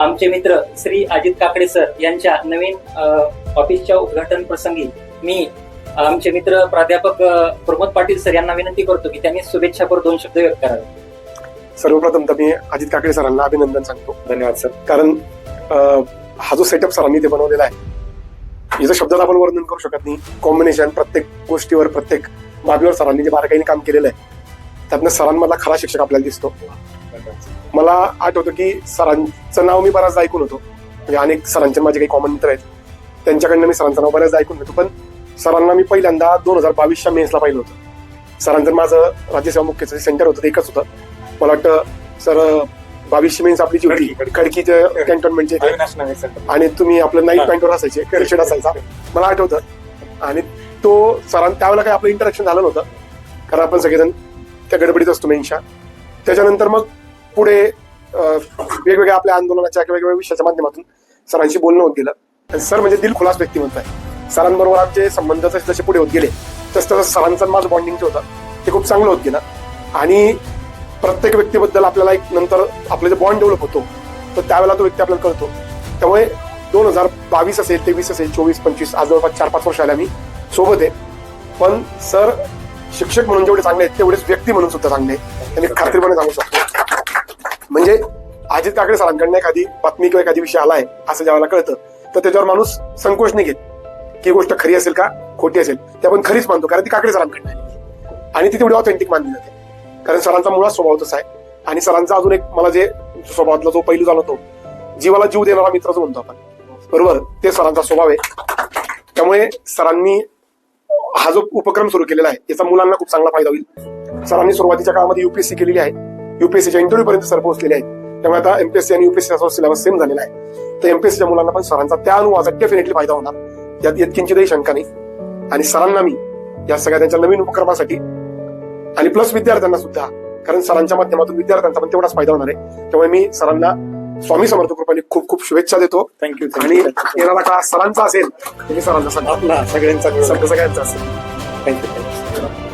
आमचे मित्र श्री अजित काकडे सर यांच्या नवीन ऑफिसच्या उद्घाटन प्रसंगी मी आमचे मित्र प्राध्यापक प्रमोद पाटील सर यांना विनंती करतो की त्यांनी शुभेच्छापर दोन शब्द व्यक्त करावे. सर्वप्रथम तर मी अजित काकडे सरांना अभिनंदन सांगतो. धन्यवाद सर. कारण हा जो सेटअप सरांनी ते बनवलेला आहे याचं शब्दात आपण वर्णन करू शकत नाही. कॉम्बिनेशन प्रत्येक गोष्टीवर प्रत्येक बाबीवर सरांनी जे बारकाईने काम केलेलं आहे त्यातनं सरांमधला खरा शिक्षक आपल्याला दिसतो. मला आठवतं की सरांचं नाव मी बऱ्याचदा ऐकून होतो. म्हणजे अनेक सरांचे माझे काही कॉमन मित्र आहेत. त्यांच्याकडनं मी सरांचं नाव बऱ्याचदा ऐकून होतो पण सरांना मी पहिल्यांदा दोन हजार बावीसच्या मेन्सला पाहिलं होतं. सरांचं माझं राज्यसेवा मुख्यचं सेंटर होतं ते एकच होतं. मला वाटतं सर बावीसशे मेन्स आपली जी होती खडकी, खडकीच्या कॅन्टोन्मेंटचे सर आणि तुम्ही आपलं नाईट. पॅन्टवर असायचे कॅल्शियड असायचा. मला आठवतं. आणि तो सरांना त्यावेळेला काही आपलं इंटरॅक्शन झालं नव्हतं. कारण आपण सगळेजण त्या गडबडीत असतो मेनशा त्याच्यानंतर मग पुढे वेगवेगळ्या आपल्या आंदोलनाच्या किंवा वेगवेगळ्या विषयाच्या माध्यमातून सरांशी बोलणं होत गेलं. आणि सर म्हणजे दिल खुलास व्यक्तिमत्व आहे. सरांबरोबर आमचे संबंध जसे जसे पुढे होत गेले तसं तसं सरांचं माझं बॉन्डिंग जे होतं ते खूप चांगलं होत गेलं. आणि प्रत्येक व्यक्तीबद्दल आपल्याला एक नंतर आपलं जे बॉन्ड डेव्हलप होतो तर त्यावेळेला तो व्यक्ती आपल्याला कळतो. त्यामुळे दोन हजार बावीस असेल तेवीस असेल चोवीस पंचवीस आज जवळपास चार पाच वर्ष आले आम्ही सोबत आहे. पण सर शिक्षक म्हणून जेवढे चांगले आहेत तेवढेच व्यक्ती म्हणून सुद्धा चांगले आहेत. त्यांनी खात्रीपणे सांगू शकतो. अजित काकडे सरांकडनं एखादी बातमी किंवा एखादी विषय आलाय असं ज्यावेळेला कळतं तर त्याच्यावर माणूस संकोच नाही घेत. की गोष्ट खरी असेल का? खोटी असेल. ते आपण खरीच मानतो कारण ती काकडे सरांकडनं आणि ती तेवढी ऑथेंटिक मानली जाते. कारण सरांचा मुळात स्वभाव तसा आहे. आणि सरांचा अजून एक मला जे स्वभावातला जो पैलू जाणवतो जीवाला जीव देणारा मित्र जो म्हणतो आपण बरोबर? ते सरांचा स्वभाव आहे. त्यामुळे सरांनी हा जो उपक्रम सुरू केलेला आहे याचा मुलांना खूप चांगला फायदा होईल. सरांनी सुरुवातीच्या काळामध्ये युपीएससी केलेली आहे. युपीएससीच्या इंटरव्ह्यू पर्यंत सर पोहोचलेले आहेत. त्यामुळे आता एमपीएससी आणि युपीएससी सिलेबस सेम झालेला आहे. तर एमपीएससीच्या मुलांना पण सरांचा त्या अनुभवाचा डेफिनेटली फायदा होणार. यात यत्किंचितही शंका नाही. आणि सरांना मी या सगळ्या त्यांच्या नवीन उपक्रमासाठी आणि प्लस विद्यार्थ्यांना सुद्धा कारण सरांच्या माध्यमातून विद्यार्थ्यांचा पण तेवढाच फायदा होणार आहे. त्यामुळे मी सरांना स्वामी समर्थ कृपाने खूप खूप शुभेच्छा देतो. थँक्यू आणि येणारा काळ सरांचा असेल मी सरांचा सगळ्यांचा. सगळ्यांचा असेल. थँक्यू